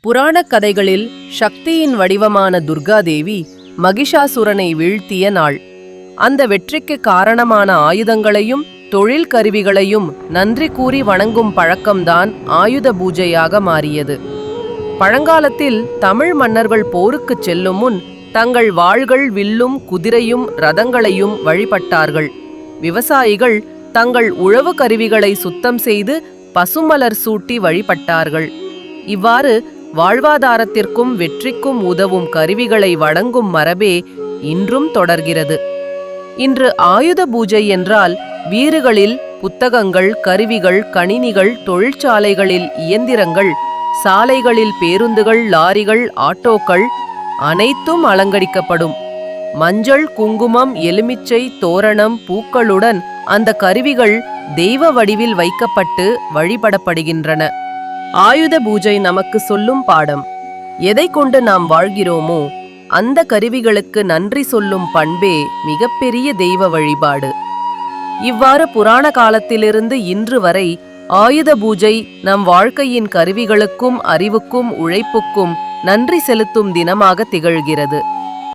புராணக் கதைகளில் சக்தியின் வடிவமான துர்காதேவி மகிஷாசுரனை வீழ்த்திய நாள். அந்த வெற்றிக்கு காரணமான ஆயுதங்களையும் தொழில் கருவிகளையும் நன்றி கூறி வணங்கும் பழக்கம்தான் ஆயுத பூஜையாக மாறியது. பழங்காலத்தில் தமிழ் மன்னர்கள் போருக்குச் செல்லும் முன் தங்கள் வாள்கள் வில்லும் குதிரையும் ரதங்களையும் வழிபட்டார்கள். விவசாயிகள் தங்கள் உழவு கருவிகளை சுத்தம் செய்து பசுமலர் சூட்டி வழிபட்டார்கள். இவ்வாறு வாழ்வாதாரத்திற்கும் வெற்றிக்கும் உதவும் கருவிகளை வழங்கும் மரபே இன்றும் தொடர்கிறது. இன்று ஆயுத பூஜை என்றால் வீடுகளில் புத்தகங்கள் கருவிகள் கணினிகள் தொழிற்சாலைகளில் இயந்திரங்கள் சாலைகளில் பேருந்துகள் லாரிகள் ஆட்டோக்கள் அனைத்தும் அலங்கரிக்கப்படும். மஞ்சள் குங்குமம் எலுமிச்சை தோரணம் பூக்களுடன் அந்த கருவிகள் தெய்வ வடிவில் வைக்கப்பட்டு வழிபடப்படுகின்றன. ஆயுத பூஜை நமக்கு சொல்லும் பாடம். எதை கொண்டு நாம் வாழ்கிறோமோ அந்த கருவிகளுக்கு நன்றி சொல்லும் பண்பே மிகப்பெரிய தெய்வ வழிபாடு. இவ்வாறு புராண காலத்திலிருந்து இன்று வரை ஆயுத பூஜை நம் வாழ்க்கையின் கருவிகளுக்கும் அறிவுக்கும் உழைப்புக்கும் நன்றி செலுத்தும் தினமாக திகழ்கிறது.